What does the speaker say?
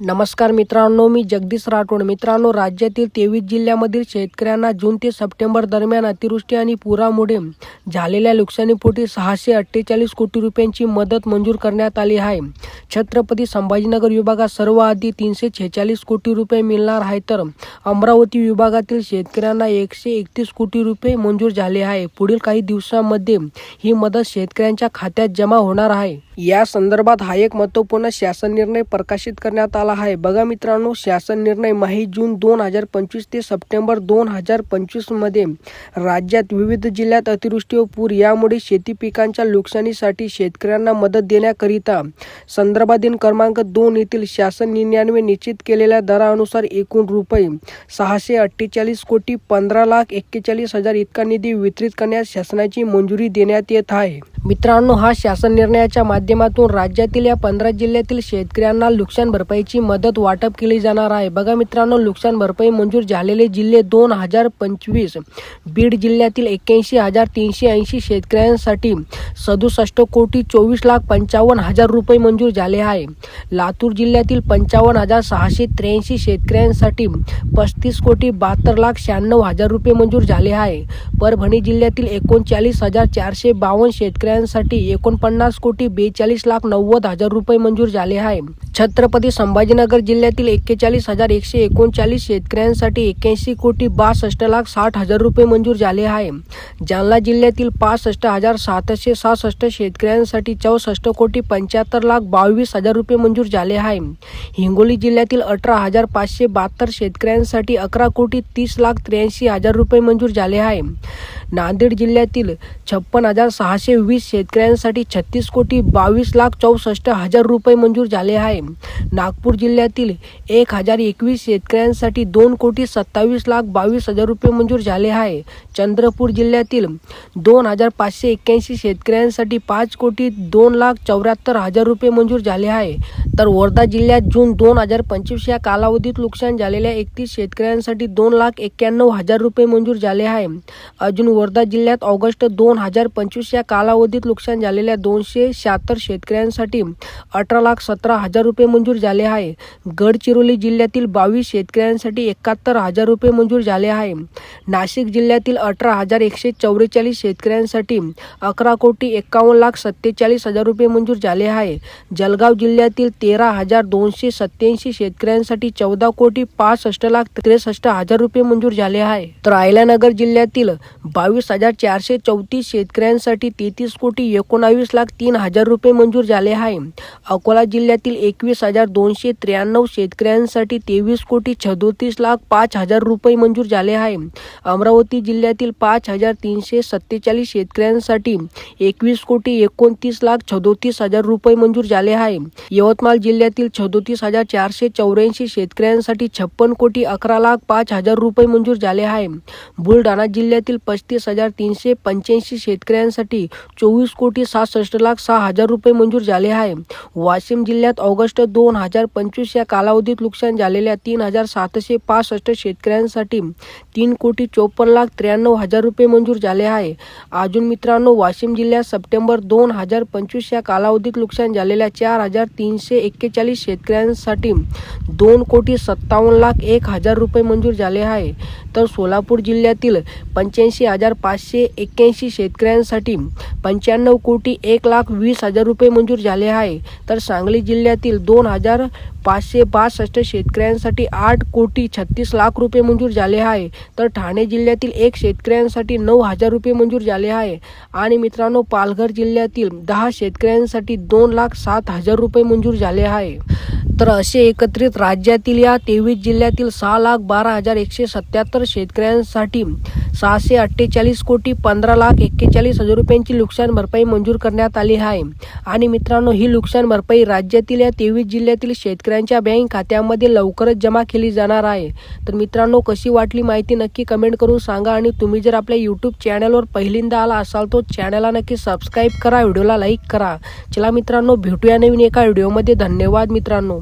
नमस्कार मित्रांनो मी जगदीश राठोड. मित्रांनो राज्यातील तेवीस जिल्ह्यामधील शेतकऱ्यांना जून ते सप्टेंबर दरम्यान अतिवृष्टी आणि पुरामुळे झालेल्या नुकसानीपोटी सहाशे अठ्ठेचाळीस कोटी रुपयांची मदत मंजूर करण्यात आली आहे. छत्रपती संभाजीनगर विभागात सर्व आधी तीनशे छेचाळीस कोटी रुपये मिळणार आहे तर अमरावती विभागातील शेतकऱ्यांना एकशे एकतीस कोटी रुपये मंजूर झाले आहे. पुढील काही दिवसांमध्ये ही मदत शेतकऱ्यांच्या खात्यात जमा होणार आहे. या संदर्भात हा एक महत्त्वपूर्ण शासन निर्णय प्रकाशित करण्यात आला आहे. बघा मित्रांनो शासन निर्णय माही जून दोन हजार पंचवीस ते सप्टेंबर दोन हजार पंचवीसमध्ये राज्यात विविध जिल्ह्यात अतिवृष्टी व पूर यामुळे शेती पिकांच्या नुकसानीसाठी शेतकऱ्यांना मदत देण्याकरिता संदर्भाधीन क्रमांक दोन येथील शासन निर्णयान्वये निश्चित केलेल्या दरानुसार एकूण रुपये सहाशे अठ्ठेचाळीस कोटी पंधरा लाख एक्केचाळीस हजार इतका निधी वितरित करण्यास शासनाची मंजुरी देण्यात येत आहे. मित्रांनो हा शासन निर्णयाच्या माध्यमातून राज्यातील या पंधरा जिल्ह्यातील शेतकऱ्यांना नुकसान भरपाईची मदत वाटप केली जाणार आहे. बघा मित्रांनो नुकसान भरपाई मंजूर झालेले जिल्हे दोन हजार पंचवीस. बीड जिल्ह्यातील एक्क्याऐंशी हजार तीनशे ऐंशी शेतकऱ्यांसाठी सदुसष्ट कोटी चोवीस लाख पंचावन्न हजार रुपये मंजूर झाले आहे. लातूर जिल्ह्यातील पंचावन्न हजार सहाशे त्र्याऐंशी शेतकऱ्यांसाठी पस्तीस कोटी बहात्तर लाख शहाण्णव हजार रुपये मंजूर झाले आहे. परभणी जिल्ह्यातील एकोणचाळीस हजार चारशे बावन्न रुपयांसाठी एकोणपन्नास कोटी बेचाळीस लाख नव्वद हजार रुपये मंजूर झाले आहे. छत्रपती संभाजीनगर जिल्ह्यातील एक्केचाळीस हजार एकशे एकोणचाळीस शेतकऱ्यांसाठी एक्याऐंशी कोटी बासष्ट लाख साठ हजार रुपये मंजूर झाले आहे. जालना जिल्ह्यातील पासष्ट हजार सातशे सहासष्ट शेतकऱ्यांसाठी चौसष्ट कोटी पंच्याहत्तर लाख बावीस हजार रुपये मंजूर झाले आहे. हिंगोली जिल्ह्यातील अठरा हजार पाचशे बहात्तर शेतकऱ्यांसाठी अकरा कोटी तीस लाख त्र्याऐंशी हजार रुपये मंजूर झाले आहे. नांदेड जिल्ह्यातील छप्पन हजार सहाशे वीस शेतकऱ्यांसाठी छत्तीस कोटी बावीस लाख चौसष्ट हजार रुपये मंजूर झाले आहे. नागपूर जिल्ह्यातील एक हजार एकवीस शेतकऱ्यांसाठी दोन कोटी सत्तावीस लाख बावीस हजार रुपये मंजूर झाले आहे. चंद्रपूर जिल्ह्यातील दोन हजार पाचशे एक्क्याऐंशी शेतकऱ्यांसाठी पाच कोटी दोन लाख चौऱ्याहत्तर हजार रुपये मंजूर झाले आहे. तर वर्धा जिल्ह्यात जून दोन हजार पंचवीस या कालावधीत नुकसान झालेल्या एकतीस शेतकऱ्यांसाठी दोन लाख एक्क्याण्णव हजार रुपये मंजूर झाले आहे. अजून वर्धा जिल्ह्यात ऑगस्ट दोन हजार पंचवीस या कालावधीत नुकसान झालेल्या दोनशे शहात्तर शेतकऱ्यांसाठी अठरा लाख सतरा हजार रुपये मंजूर झाले आहे. गडचिरोली जिल्ह्यातील बावीस शेतकऱ्यांसाठी एकाहत्तर हजार रुपये मंजूर झाले आहे. नाशिक जिल्ह्यातील अठरा हजार एकशे चौवेचाळीस शेतकऱ्यांसाठी अकरा कोटी एकावन्न लाख सत्तेचाळीस हजार रुपये मंजूर झाले आहे. जळगाव जिल्ह्यातील तेरा हजार दोनशे सत्याऐंशी शेतकऱ्यांसाठी चौदा कोटी पासष्ट लाख त्रेसष्ट हजार रुपये मंजूर झाले आहे. तर अहिल्यानगर जिल्ह्यातील बावीस हजार चारशे चौतीस शेतकऱ्यांसाठी तेहतीस कोटी एकोणावीस लाख तीन हजार रुपये मंजूर झाले आहे. अकोला जिल्ह्यातील एकवीस हजार दोनशे त्र्याण्णव शेतकऱ्यांसाठी तेवीस कोटी छदोतीस लाख पाच हजार रुपये मंजूर झाले आहे. अमरावती जिल्ह्यातील पाच हजार तीनशे सत्तेचाळीस शेतकऱ्यांसाठी एकवीस कोटी एकोणतीस लाख छदोतीस हजार रुपये मंजूर झाले आहे. यवतमाळ जिल्ह्यातील सदोतीस हजार चारशे चौऱ्याऐंशी शेतकऱ्यांसाठी छप्पन कोटी अकरा लाख पाच हजार रुपये मंजूर झाले आहे. बुलढाणा जिल्ह्यातील पस्तीस हजार तीनशे पंच्याऐंशी शेतकऱ्यांसाठी चोवीस कोटी सहासष्ट लाख सहा हजार रुपये मंजूर झाले आहे. वाशिम जिल्ह्यात ऑगस्ट दोन हजार पंचवीस या कालावधीत नुकसान झालेल्या तीन हजार सातशे पासष्ट शेतकऱ्यांसाठी तीन कोटी चोपन्न लाख त्र्याण्णव हजार रुपये मंजूर झाले आहे. अजून मित्रांनो वाशिम जिल्ह्यात सप्टेंबर दोन हजार पंचवीस या कालावधीत नुकसान झालेल्या चार हजार तीनशे एक्केचाळीस शेतकऱ्यांसाठी दोन कोटी सत्तावन्न लाख एक हजार रुपये मंजूर झाले आहे. तर सोलापूर जिल्ह्यातील पंच्याऐंशी हजार पाचशे एक्क्याऐंशी शेतकऱ्यांसाठी पंच्याण्णव कोटी एक लाख वीस हजार रुपये मंजूर झाले आहे. तर सांगली जिल्ह्यातील दोन हजार पाचशे बासष्ट शेतकऱ्यांसाठी आठ कोटी छत्तीस लाख रुपये मंजूर झाले आहे. तर ठाणे जिल्ह्यातील एक शेतकऱ्यांसाठी नऊ हजार रुपये मंजूर झाले आहे. आणि मित्रांनो पालघर जिल्ह्यातील दहा शेतकऱ्यांसाठी दोन लाख सात हजार रुपये मंजूर झाले आहे. तर असे एकत्रित राज्यातील या तेवीस जिल्ह्यातील सहा लाख बारा हजार एकशे सत्याहत्तर शेतकऱ्यांसाठी सहाशे अठ्ठेचाळीस कोटी पंधरा लाख एक्केचाळीस हजार रुपयांची नुकसान भरपाई मंजूर करण्यात आली आहे. आणि मित्रांनो ही नुकसान भरपाई राज्यातील या तेवीस जिल्ह्यातील शेतकऱ्यांच्या बँक खात्यामध्ये लवकरच जमा केली जाणार आहे. तर मित्रांनो कशी वाटली माहिती नक्की कमेंट करून सांगा आणि तुम्ही जर आपल्या यूट्यूब चॅनलवर पहिल्यांदा आला असाल तो चॅनलला नक्की सबस्क्राईब करा व्हिडिओला लाईक करा. चला मित्रांनो भेटूया नवीन एका व्हिडिओमध्ये धन्यवाद मित्रांनो.